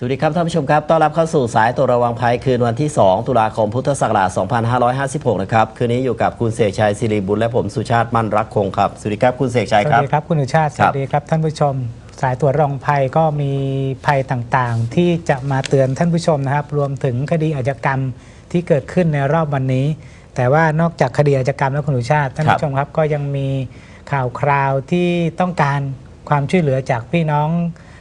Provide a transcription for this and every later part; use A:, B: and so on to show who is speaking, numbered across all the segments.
A: สวัสดีครับท่านผู้ชมครับ ต้อนรับเข้าสู่สายตัวระวังภัยคืนวันที่ 2 ตุลาคมพุทธศักราช 2556 นะครับ คืนนี้อยู่กับคุณเสกชัยศิริบุญและผมสุชาติมั่นรักคงครับ สวัสดีครับคุณเสกชัย
B: ส
A: ค
B: วั
A: รับ
B: สดีครับคุณอุชาติส
A: ครับ
B: วัสดีครับท่านผู้ชม สายตรวจรองภัยก็มีภัยต่างๆ ที่จะมาเตือนท่านผู้ชมนะครับ รวมถึงคดีอาชญากรรมที่เกิดขึ้นในรอบวันนี้ แต่ว่านอกจากคดีอาชญากรรมแล้วคุณอุชาติท่านผู้ชมครับก็ยังมีข่าวคราวที่ต้องการความช่วยเหลือจากพี่น้อง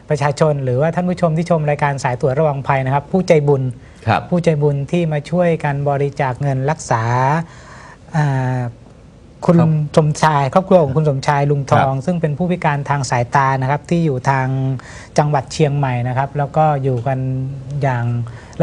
B: ประชาชน หรือว่าท่านผู้ชมที่ชมรายการสายตรวจระวังภัยนะครับ ผู้ใจบุญ
A: ครับ
B: ผู้ใจบุญที่มาช่วยกันบริจาคเงินรักษาอ่าคุณ
A: ครับ
B: สมชายครอบครัวของคุณสมชายลุงทอง
A: ครับ
B: ซึ่งเป็นผู้พิการทางสายตานะครับ ที่อยู่ทางจังหวัดเชียงใหม่นะครับ แล้วก็อยู่กันอย่าง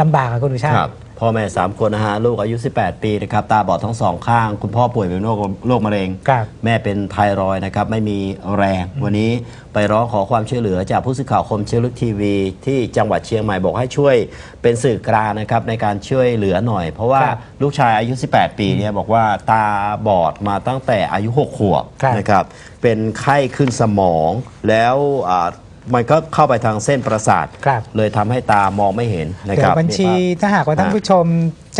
B: ลำบากอะคุณดุชาติ
A: ครับ พ่อแม่ 3 คนนะฮะลูกอายุ 18 ปีนะครับตาบอดทั้งสองข้าง คุณพ่อป่วยเป็นโรคโรคมะเร็ง
B: ครับ
A: แม่เป็นไทรอยด์นะครับไม่มีแรง วันนี้ไปร้องขอความช่วยเหลือจากผู้สื่อข่าวคมเชื้อลึกทีวี ที่จังหวัดเชียงใหม่บอกให้ช่วยเป็นสื่อกลางนะครับในการช่วยเหลือหน่อย เพราะว่า
B: ครับ
A: ลูกชายอายุ 18 ปีเนี่ยบอกว่าตาบอดมาตั้งแต่อายุ 6 ขวบ
B: ครับ
A: นะครับเป็นไข้ขึ้นสมองแล้วอ่า มันก็เข้าไปทางเส้นประสาท
B: ครับ
A: เลยทำให้ตามองไม่เห็นนะ
B: เดี๋
A: ค
B: ย
A: รับ
B: วบัญชี
A: นี่ครับ
B: ถ้าหากว่าท่าน
A: อ่า
B: ผู้ชม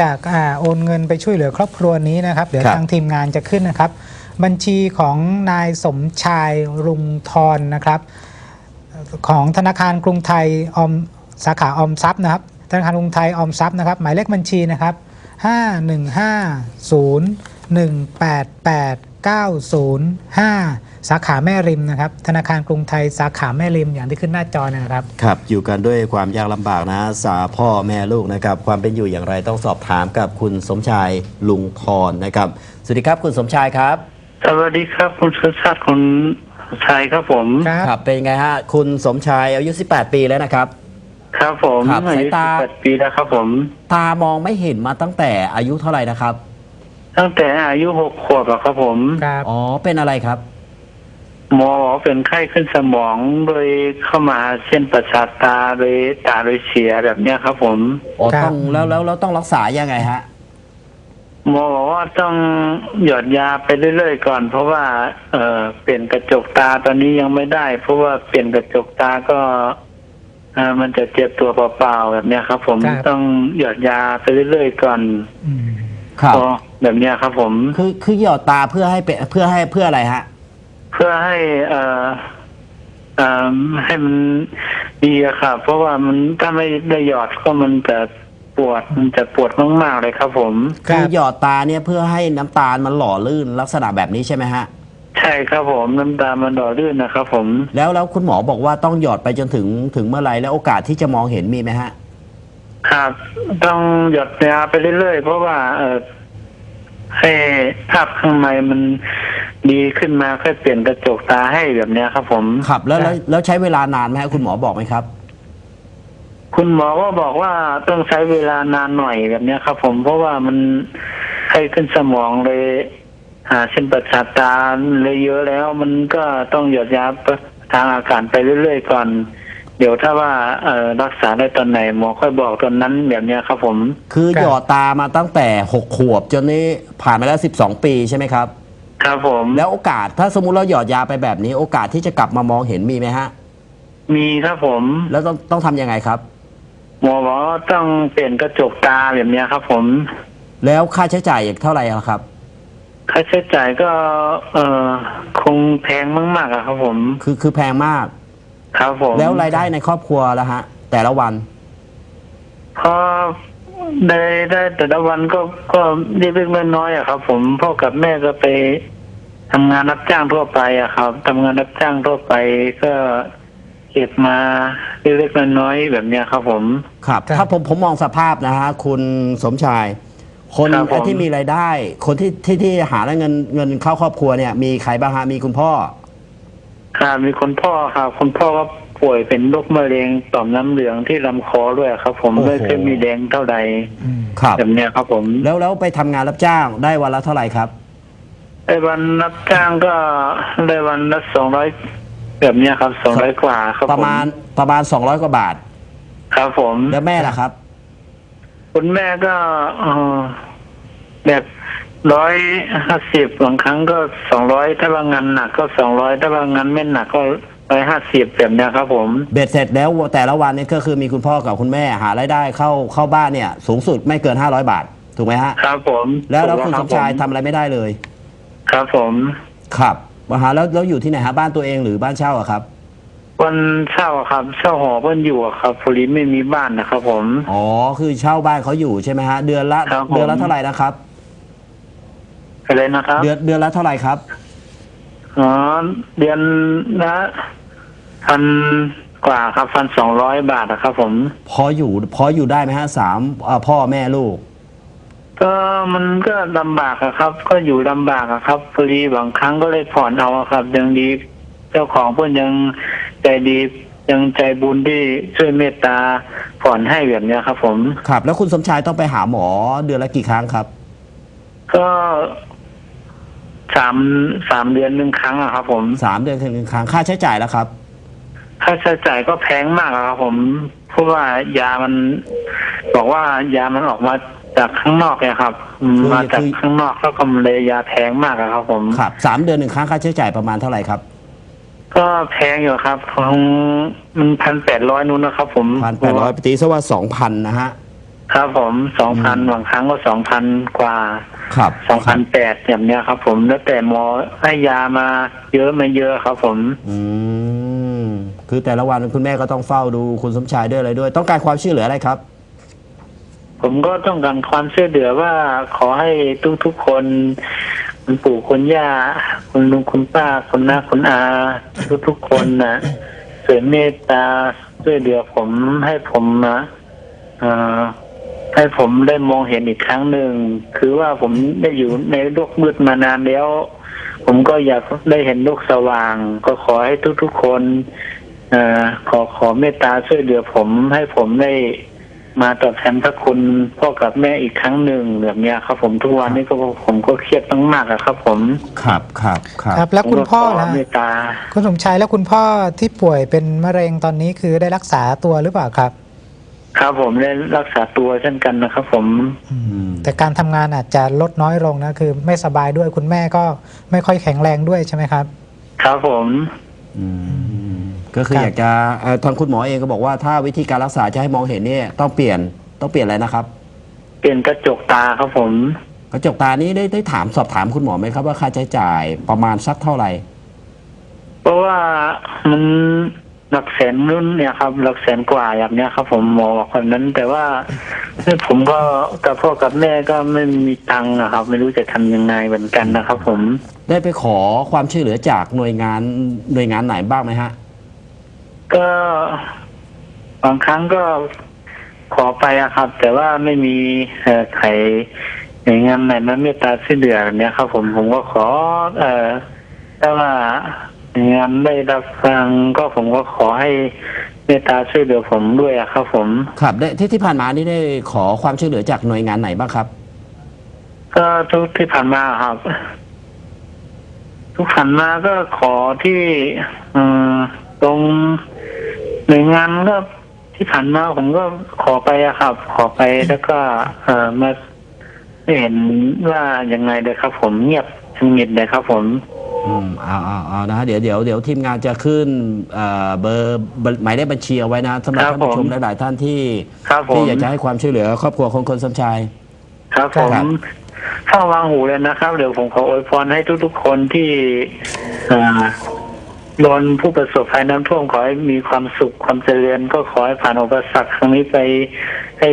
B: จากอาโอนเงินไปช่วยเหลือครอบครัวนี้นะครับเดี๋ยว
A: ครับ
B: ทางทีมงานจะขึ้นนะครับ บัญชีของนายสมชายรุงทรนะครับ ของธนาคารกรุงไทยออมสาขาออมทรัพย์นะครับ ธนาคารกรุงไทยออมทรัพย์นะครับ หมายเลขบัญชีนะครับ 515018890สาขาแม่ริมนะครับ ธนาคารกรุงไทยสาขาแม่ริมอย่างที่ขึ้นหน้าจอเนยนะครับ
A: ครับอยู่กันด้วยความยากลำบากนะสาพ่อแม่ลูกนะครับ ความเป็นอยู่อย่างไรต้องสอบถามกับคุณสมชายลุงทรนะครับ สวัสดีครับคุณสมชายครับ
C: สวัสดีครับคุณสุชาติคุณชัยครับผม
B: ครับ
A: ครับ เป็นไงฮะคุณสมชายอายุ 18 ปีแล้วนะครับ
C: ครับผม
A: ครับ
C: อายุ
A: สายตา
C: สิบแปดปีแล้วครับผม
A: ตามองไม่เห็นมาตั้งแต่อายุเท่าไหร่นะครับ
C: ตั้งแต่อายุหกขวบอะครับผม
B: ครับ
A: อ๋อเป็นอะไรครับ
C: หมอบอกว่าเป็นไข้ขึ้นสมองโดยเข้ามาเส้นประสาทตาโดยตาโดยเสียแบบเนี้ยครับผม
A: อ๋อ
B: ครับ
A: ต้องแล้วแล้วแล้วต้องรักษายังไงฮะ
C: หมอบอกว่าต้องหยอดยาไปเรื่อยๆก่อน เพราะว่า เออเปลี่ยนกระจกตาตอนนี้ยังไม่ได้ เพราะว่าเปลี่ยนกระจกตาก็เออมันจะเจ็บตัวเปล่าๆแบบเนี้ยครับ ผม
B: ครับ
C: ต้องหยอดยาไปเรื่อยๆก่อน
B: อืม
A: ครับ
C: ก็แบบเนี้ยครับ ผม
A: คือคือหยอดตาเพื่อให้เป็นเพื่อให้เพื่ออะไรฮะ
C: เพื่อให้เอ่อเอ่อให้มันดีอะครับ เพราะว่ามันถ้าไม่ได้หยอดก็มันจะปวดมันจะปวดมากๆเลยครับ ผม
B: ครั
A: คือบหยอดตาเนี่ยเพื่อให้น้ำตาลมันหล่อลื่นลักษณะแบบนี้ใช่ไหมฮะ
C: ใช่ครับผมน้ำตามันดอลื่นนะครับผม
A: แล้วแล้วคุณหมอบอกว่าต้องหยอดไปจนถึงถึงเมื่อไหรแล้วโอกาสที่จะมองเห็นมีไหมฮะ
C: ครับ ต้องหยอดยาไปเรื่อยๆ เพราะว่า เออให้ภาพข้างในมันดีขึ้นมาค่อยเปลี่ยนกระจกตาให้แบบเนี้ยครับ ผม
A: ครับแล้ว
B: ครับ
A: แล้วแล้วใช้เวลานานไหมฮะคุณหมอบอกไหมครับ
C: คุณหมอก็บอกว่าต้องใช้เวลานานหน่อยแบบเนี้ยครับ ผมเพราะว่ามันไข้ขึ้นสมองเลย หาเส้นประสาทตาเลยเยอะแล้ว มันก็ต้องหยดยาทางอากาศไปเรื่อยๆก่อน เดี๋ยวถ้าว่าเอ่อรักษาได้ตอนไหนหมอค่อยบอกตอนนั้นแบบเนี้ยครับผม
A: คือ
B: ครับ
A: หยอดตามาตั้งแต่หกขวบจนนี้ผ่านมาแล้ว 12 ปีใช่ไหมครับ
C: ครับผม
A: แล้วโอกาสถ้าสมมุติเราหยอดยาไปแบบนี้ โอกาสที่จะกลับมามองเห็นมีไหมฮะ
C: มีครับผม
A: แล้วต้องต้องทำยังไงครับ
C: หมอบอกว่าต้องเปลี่ยนกระจกตาแบบเนี้ยครับผม
A: แล้วค่าใช้จ่ายเท่าไหร่อะครับ
C: ค่าใช้จ่ายก็ เอ่อคงแพงมากๆอะครับผม
A: คือคือแพงมาก
C: ครับผม
A: แล้วรายได้ในครอบครัวแล้วฮะ แต่ละวัน
C: พอได้ได้แต่ละวันก็ก็เล็กๆน้อยๆอะครับ ผมพ่อกับแม่ก็ไปทำงานรับจ้างทั่วไปอะครับทำงานรับจ้างทั่วไปก็เก็บมาเล็กๆน้อยๆแบบเนี้ยครับ ผม
A: ครับ
B: ครับ
A: ถ้าผมผมมองสภาพนะฮะคุณสมชาย คน
C: ครับผม
A: ที่มีรายได้ คนที่ที่ที่หาเงินเงินเข้าครอบครัวเนี่ยมีใครบ้างฮะมีคุณพ่อ
C: ครับมีคนพ่อครับคุณพ่อก็ป่วยเป็นโรคมะเร็งต่อมน้ำเหลืองที่ลำคอด้วยครับ ผม
A: โอ้โห
C: ไม่เคยมีแดงเท่าใด
B: อืม
A: ครับ
C: แบบเนี้ยครับ ผม
A: แล้วแล้วไปทำงานรับจ้างได้วันละเท่าไหร่ครับ
C: ไอ้วันรับจ้างก็ได้วันละสองร้อยแบบเนี้ยครับสองร้อยกว่าครับ
A: ประมาณประมาณ 200 กว่าบาท
C: ครับผม
A: แล้วแม่ล่ะครับ
C: คุณแม่ก็เอ่อแบบ ร้อยห้าสิบบางครั้งก็สองร้อยถ้าว่างานหนักก็สองร้อยถ้าว่างานไม่หนักก็ร้อยห้าสิบแบบเนี้ยครับผม
A: เบ็ดเสร็จแล้วแต่ละวันเนี่ยก็คือมีคุณพ่อกับคุณแม่หารายได้เข้าเข้าบ้านเนี่ยสูงสุดไม่เกิน500บาท ถูกไหมฮะ
C: ครับผม
A: แล้วแล้วคุณ
C: ค
A: ส
C: รับ
A: มชาย
C: ผ
A: ทำอะไรไม่ได้เลย
C: ครับผม
A: ครับมาหาแล้วแล้วอยู่ที่ไหนฮะบ้านตัวเองหรือบ้านเช่าอะครับ
C: วันเช่าครับเช่าหอเพื่อนอยู่อะครับพอดีไม่มีบ้านนะครับผม
A: อ๋อคือเช่าบ้านเขาอยู่ใช่ไหมฮะ เดือนละ
C: ครับผม
A: เดือนละเท่าไหร่นะครับ
C: อะไรนะครับ
A: เดือนเดือนละเท่าไหร่ครับ
C: อ๋อเดือนละพันกว่าครับพันสองร้อยบาทนะครับ ผม
A: พออยู่พออยู่ได้ไหมฮะสามเอ่อพ่อแม่ลูก
C: ก็มันก็ลำบากอะครับ ก็อยู่ลำบากอะครับพอดีบางครั้งก็เลยผ่อนเอาอะครับยังดี เจ้าของเพื่อนยังใจดียังใจบุญที่ช่วยเมตตาผ่อนให้แบบเนี้ยครับ ผม
A: ครับ แล้วคุณสมชายต้องไปหาหมอเดือนละกี่ครั้งครับ
C: ก็ สามสามเดือนหนึ่งครั้งอะครับ ผม
A: สามเดือนหนึ่งครั้งค่าใช้จ่ายแล้วครับ
C: ค่าใช้จ่ายก็แพงมากอะครับ ผมเพราะว่ายามัน บอกว่ายามันออกมาจากข้างนอกเนี่ยครับอืม
A: คือ
C: มาจาก
A: คือ
C: ข้างนอกแล้วก็มันเลยยาแพงมากอะครับ ผม
A: ครับสามเดือนหนึ่งครั้งค่าใช้จ่ายประมาณเท่าไหร่ครับ
C: ก็แพงอยู่ครับของมันพันแปดร้อยนู้นนะครับ ผม
A: พันแปดร้อยตีซะว่าสองพันนะฮะ
C: ครับผมสองพันบางครั้งก็สองพันกว่า
A: ครับ
C: สองพันแปดแบบเนี้ยครับ ผมแล้วแต่หมอให้ยามาเยอะไม่เยอะครับ ผม
A: อืมคือแต่ละวันคุณแม่ก็ต้องเฝ้าดูคุณสมชายด้วยอะไรด้วย ต้องการความช่วยเหลืออะไรครับ
C: ผมก็ต้องการความช่วยเหลือว่าขอให้ทุกทุกๆคนคุณปู่คุณย่าคุณลุงคุณป้าคุณน้าคุณอาทุกทุกๆคนนะช่วยเมตตาช่วยเหลือผมให้ผมนะเอ่อ ให้ผมได้มองเห็นอีกครั้งหนึ่ง คือว่าผมได้อยู่ในโลกมืดมานานแล้ว ผมก็อยากได้เห็นโลกสว่าง ก็ขอให้ทุกๆคนเอ่อขอขอเมตตาช่วยเหลือผม ให้ผมได้มาตอบแทนพระคุณพ่อกับแม่อีกครั้งหนึ่งแบบเนี้ยครับ ผมทุกวันนี้ก็ผมก็เครียดมากๆอะครับ ผม
A: ครับครับครับ
B: ครับ แล้วคุณพ่อ
C: ผมก็ข
B: ล่ะ
C: เมตตา
B: คุณสมชายแล้วคุณพ่อที่ป่วยเป็นมะเร็งตอนนี้คือได้รักษาตัวหรือเปล่าครับ
C: ครับผมได้รักษาตัวเช่นกันนะครับผม
A: อืม
B: แต่การทำงานอาจจะลดน้อยลงนะคือ ไม่สบายด้วยคุณแม่ก็ไม่ค่อยแข็งแรงด้วยใช่ไหมครับ
C: ครับผม
A: อืมก็คือ
B: ครับ
A: อยากจะเอ่อทางคุณหมอเองก็บอกว่าถ้าวิธีการรักษาจะให้มองเห็นเนี่ยต้องเปลี่ยนต้องเปลี่ยนอะไรนะครับ
C: เปลี่ยนกระจกตาครับผม
A: กระจกตานี้ได้ได้ถามสอบถามคุณหมอไหมครับว่าค่าใช้จ่ายประมาณสักเท่าไหร่
C: เพราะว่ามัน หลักแสนนุ่นเนี่ยครับ หลักแสนกว่าอย่างเนี้ยครับผมหมอบอกแบบนั้น แต่ว่าผมก็กับพ่อกับแม่ก็ไม่มีตังค์อะครับ ไม่รู้จะทำยังไงเหมือนกันนะครับ ผม
A: ได้ไปขอความช่วยเหลือจากหน่วยงานหน่วยงานไหนบ้างไหมฮะ
C: ก็บางครั้งก็ขอไปอะครับ แต่ว่าไม่มีเอ่อใครหน่วยงานไหนมาเมตตาช่วยเหลือแบบเนี้ยครับ ผมผมก็ขอ เอ่อถ้าว่าหน่วย งานได้รับฟังก็ผมก็ขอให้เมตตาช่วยเหลือผมด้วยอะครับผม
A: ครับได้ที่ที่ผ่านมานี่ได้ขอความช่วยเหลือจากหน่วยงานไหนบ้างครับ
C: ก็ทุกที่ผ่านมาครับ ทุกผ่านมาก็ขอที่เอ่อตรงหน่วยงานก็ที่ผ่านมาผมก็ขอไปอะครับ ขอไปแล้วก็ เอ่อมาไม่เห็นว่ายังไงเลยครับ ผมเงียบเงียบเลยครับ ผม
A: อืมเอาเอาเอานะฮะเดี๋ยวเดี๋ยวเดี๋ยวทีมงานจะขึ้นเอ่อเบอร์เบอร์หมายเลขบัญชีเอาไว้นะสำหรับ
C: ครับ
A: ท่านผู้ชม
C: ผม
A: หลายๆท่านที่
C: ครับผม
A: ที่อยากจะให้ความช่วยเหลือ ครอบครัวของคนสมชาย
C: ครับผม
A: ครับ
C: เข้าวางหูเลยนะครับ เดี๋ยวผมขออวยพรให้ทุกๆคนที่อ่าโดนผู้ประสบภัยน้ำท่วมขอให้มีความสุขความเจริญก็ขอให้ผ่านอุปสรรคครั้งนี้ไปให้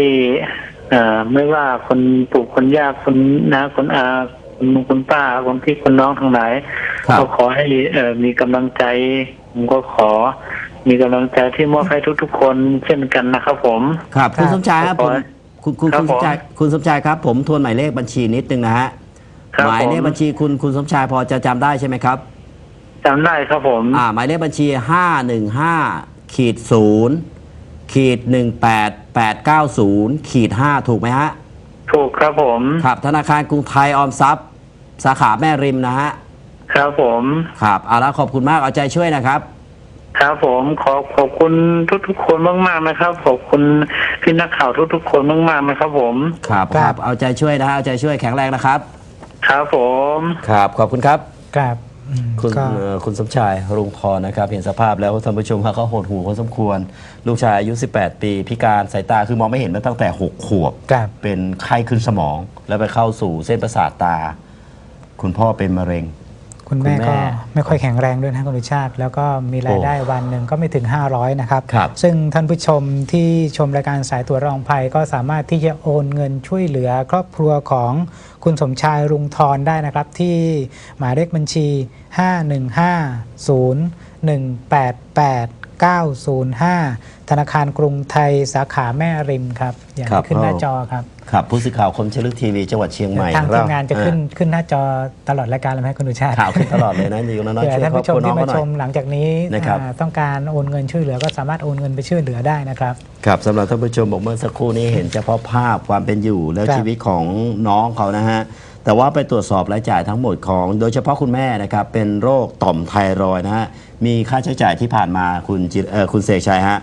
C: อ่าไม่ว่าคนปู่คนย่าคนน้าคนอาคุณลุงคุณป้าคนพี่คนน้องทั้งหลาย
A: ครับ
C: ก็ขอให้เอ่อมีกำลังใจผมก็ขอ มีกำลังใจที่มอบให้ทุกๆ คนเช่นกันนะครับผม
A: ครับ
B: ครับ
A: คุณสมชายครับ
C: ข
A: ผ
C: อ
A: มคุณคุณ
C: ครั
A: คุ
C: บ
A: ณสมชายคุณสมชายครับ ผมทวนหมายเลขบัญชีนิดนึงนะฮะ
C: ครับ
A: หมายเลข
C: ผม
A: บัญชีคุณคุณสมชายพอจะจำได้ใช่ไหมครับ
C: จำได้ครับผม
A: อ่าหมายเลขบัญชี515ขีด0ขีด18890ขีด5ถูกไหมฮะ
C: ถูกครับผม
A: ครับธนาคารกรุงไทยออมทรัพย์ สาขาแม่ริมนะฮะ
C: ครับผม
A: ครับเอาละขอบคุณมากเอาใจช่วยนะครับ
C: ครับผมขอขอบคุณทุกๆคนมากๆนะครับ ขอบคุณพี่นักข่าวทุกๆคนมากๆนะครับ ผม
A: ครับ
B: ค
A: ค
B: รั
A: รับ บเอาใจช่วยนะฮะเอาใจช่วยแข็งแรงนะครับ
C: ครับผม
A: ครับขอบคุณครับ
B: ครับอืม
A: คุณ
B: ก็
A: เอ่อคุณสมชายรุงพรนะครับ เห็นสภาพแล้วท่านผู้ชมว่าเขาโหดหูพอสมควร ลูกชายอายุ 18 ปี พิการสายตาคือมองไม่เห็นมาตั้งแต่ 6 ขวบ
B: ครับ
A: เป็นไข้ขึ้นสมอง แล้วไปเข้าสู่เส้นประสาทตา คุณพ่อเป็นมะเร็ง
B: คุณแม่
A: คุณแม่
B: ก็ไม่ค่อยแข็งแรงด้วยนะคุณวิชาติ แล้วก็มีรายได้วันหนึ่งก็ไม่ถึง 500 นะครับ
A: ครับ
B: ซึ่งท่านผู้ชมที่ชมรายการสายตัวรองภัยก็สามารถที่จะโอนเงินช่วยเหลือครอบครัวของคุณสมชายรุงทรได้นะครับ ที่หมายเลขบัญชี 5150188 ธนาคารกรุงไทยสาขาแม่ริมครับ อย่าง
A: ครับ
B: ที่ขึ้นหน้าจอครับ
A: ครับผู้สื่อข่าวคมเชลึกทีวีจังหวัดเชียงใหม่
B: ทางทีมงานจะขึ้น
A: เอ
B: ขึ้นหน้าจอตลอดรายการเลยไหมคุณดุชา
A: อ
B: ติ
A: ข่าวขึ้นตลอดเลยนะอยู่น้อย
B: เผื่อ
A: ๆช่วย
B: ท่าน
A: ครอบ
B: ผู้ช
A: ค
B: ม
A: รัวน้อง
B: ที่
A: เขา
B: มา
A: หน่
B: ช
A: อย
B: มหลังจากนี้
A: นะครับ
B: อ่าต้องการโอนเงินช่วยเหลือก็สามารถโอนเงินไปช่วยเหลือได้นะครับ
A: ครับสำหรับท่านผู้ชมบอกเมื่อสักครู่นี้เห็นเฉพาะภาพความเป็นอยู่และ
B: ครับ
A: ชีวิตของน้องเขานะฮะ แต่ว่าไปตรวจสอบรายจ่ายทั้งหมดของ โดยเฉพาะคุณแม่นะครับ เป็นโรคต่อมไทรอยด์นะฮะ มีค่าใช้จ่ายที่ผ่านมาคุณจิเอ่อคุณเสกชัยฮะ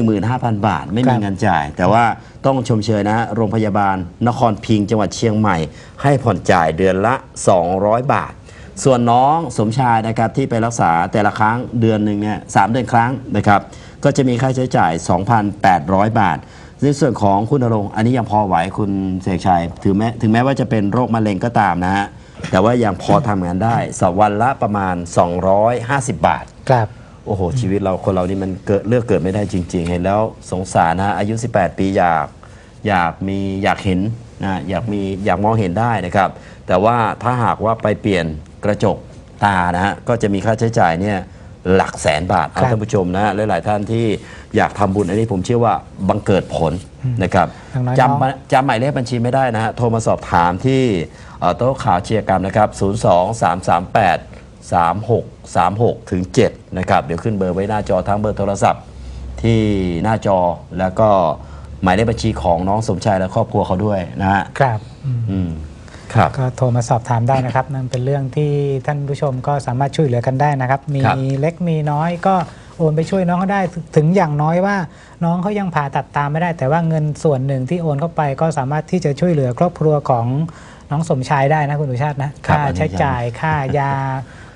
A: 15,000 บาท ไม่มีเงินจ่าย แต่ว่าต้องชมเชยนะฮะโรงพยาบาลนครพิงค์จังหวัดเชียงใหม่ ให้ผ่อนจ่ายเดือนละ 200 บาท ส่วนน้องสมชายนะครับที่ไปรักษาแต่ละครั้งเดือนหนึ่งเนี่ยสามเดือนครั้งนะครับก็จะมีค่าใช้จ่าย 2,800 บาทในส่วนของคุณนรงค์อันนี้ยังพอไหวคุณเสกชัยถึงแม้ถึงแม้ว่าจะเป็นโรคมะเร็งก็ตามนะฮะแต่ว่ายังพอทำงานได้สัปวันละประมาณ 250 บาท
B: ครับ
A: โอ้โห ชีวิตเราคนเรานี่มันเกิดเลือกเกิดไม่ได้จริง ๆ เห็นแล้วสงสารนะอายุ 18 ปีอยากอยากมีอยากเห็นนะอยากมีอยากมองเห็นได้นะครับ แต่ว่าถ้าหากว่าไปเปลี่ยนกระจกตานะฮะก็จะมีค่าใช้จ่ายเนี่ยหลักแสนบาทเอา
B: ครับ
A: ท่านผู้ชมนะฮะหลาย ๆ ท่านที่อยากทำบุญอันนี้ผมเชื่อว่าบังเกิดผลนะครับ
B: อย่างน้อย
A: จำมาจำหมายเลขบัญชีไม่ได้นะฮะโทรมาสอบถามที่เอ่อโต๊ะข่าวเชียร์กรรมนะครับ 02 338 3636 ถึง 7 นะครับ เดี๋ยวขึ้นเบอร์ไว้หน้าจอทั้งเบอร์โทรศัพท์ ที่หน้าจอแล้วก็หมายเลขบัญชีของน้องสมชายและครอบครัวเขาด้วยนะฮะ
B: ครับอืม
A: อืมครับ
B: ก็โทรมาสอบถามได้นะครับ นั่นเป็นเรื่องที่ท่านผู้ชมก็สามารถช่วยเหลือกันได้นะครับ มี
A: ครับ
B: เล็กมีน้อยก็โอนไปช่วยน้องเขาได้ถึถึงอย่างน้อยว่า น้องเขายังผ่าตัดตาไม่ได้ แต่ว่าเงินส่วนหนึ่งที่โอนเข้าไปก็สามารถที่จะช่วยเหลือครอบครัวของน้องสมชายได้นะคุณดุชาตินะ
A: ครับ
B: ค่า
A: อันนี้
B: ใช้จ่ายค่ายา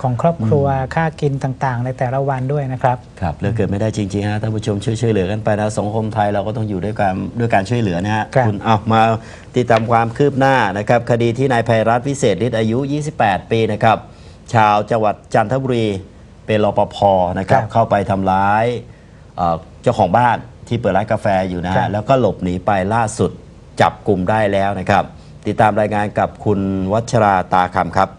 B: ของครอบครัวค่ากินต่างๆ ในแต่ละวันด้วยนะครับ
A: ครับเลือกเกิดไม่ได้จริงๆฮะท่านผู้ชมช่วยช่วยเหลือกันไปนะสังคมไทยเราก็ต้องอยู่ด้วยการด้วยการช่วยเหลือนะฮะ
B: ครับ
A: ณเอามาติดตามความคืบหน้านะครับคดีที่นายภัยรัฐวิเศษฤทธิ์อายุ 28 ปีนะครับชาวจังหวัดจันทบุรีเป็นรปภนะครับเข้าไปทำร้ายเอ่อเจ้าของบ้านที่เปิดร้านกาแฟอยู่นะ
B: ครั
A: ฮะ
B: บ
A: แล้วก็หลบหนีไปล่าสุดจับกลุ่มได้แล้วนะครับ ติดตามรายงานกับคุณวัชราตาคำครับ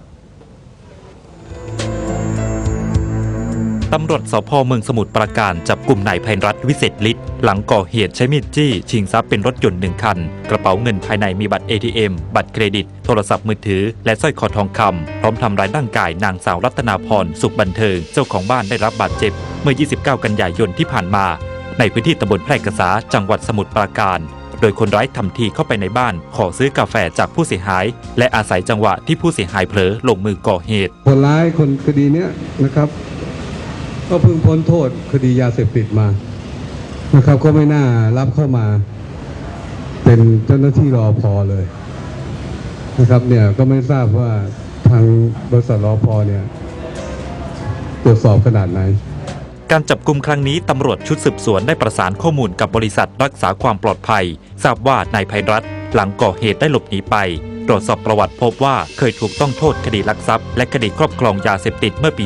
D: ตำรวจสพเมืองสมุทรปราการจับกลุ่มนายไพรัตวิเศษฤทธิ์หลังก่อเหตุใช้มีดจี้ ชิงทรัพย์เป็นรถยนต์หนึ่งคัน กระเป๋าเงินภายในมีบัตร ATM บัตรเครดิต โทรศัพท์มือถือ และสร้อยคอทองคำพร้อมทำร้ายร่างกายนางสาวรัตนาพรสุขบันเทิง เจ้าของบ้านได้รับบาดเจ็บ เมื่อ 29 กันยายนที่ผ่านมา ในพื้นที่ตำบลแพร่กษาจังหวัดสมุทรปราการโดยคนร้ายทำทีเข้าไปในบ้าน ขอซื้อกาแฟจากผู้เสียหาย และอาศัยจังหวะที่ผู้เสียหายเผลอลงมือก่อเหตุ
E: คนร้ายคนคดีเนี้ยนะครับ ก็เพิ่งพ้นโทษคดียาเสพติดมานะครับ ก็ไม่น่ารับเข้ามา เป็นเจ้าหน้าที่รอพอเลยนะครับ เนี่ยก็ไม่ทราบว่าทางบริษัทรอพอเนี่ย ตรวจสอบขนาดไหน
D: การจับกลุ่มครั้งนี้ตำรวจชุดสืบสวนได้ประสานข้อมูลกับบริษัทรักษาความปลอดภัย ทราบว่านายภัยรัฐหลังก่อเหตุได้หลบหนีไป ตรวจสอบประวัติพบว่าเคยถูกต้องโทษคดีลักทรัพย์ และคดีครอบครองยาเสพติดเมื่อปี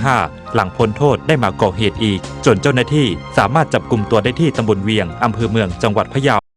D: 2555 หลังพ้นโทษได้มาก่อเหตุอีก จนเจ้าหน้าที่สามารถจับกลุ่มตัวได้ที่ตำบลเวียงอำเภอเมืองจังหวัดพะเยา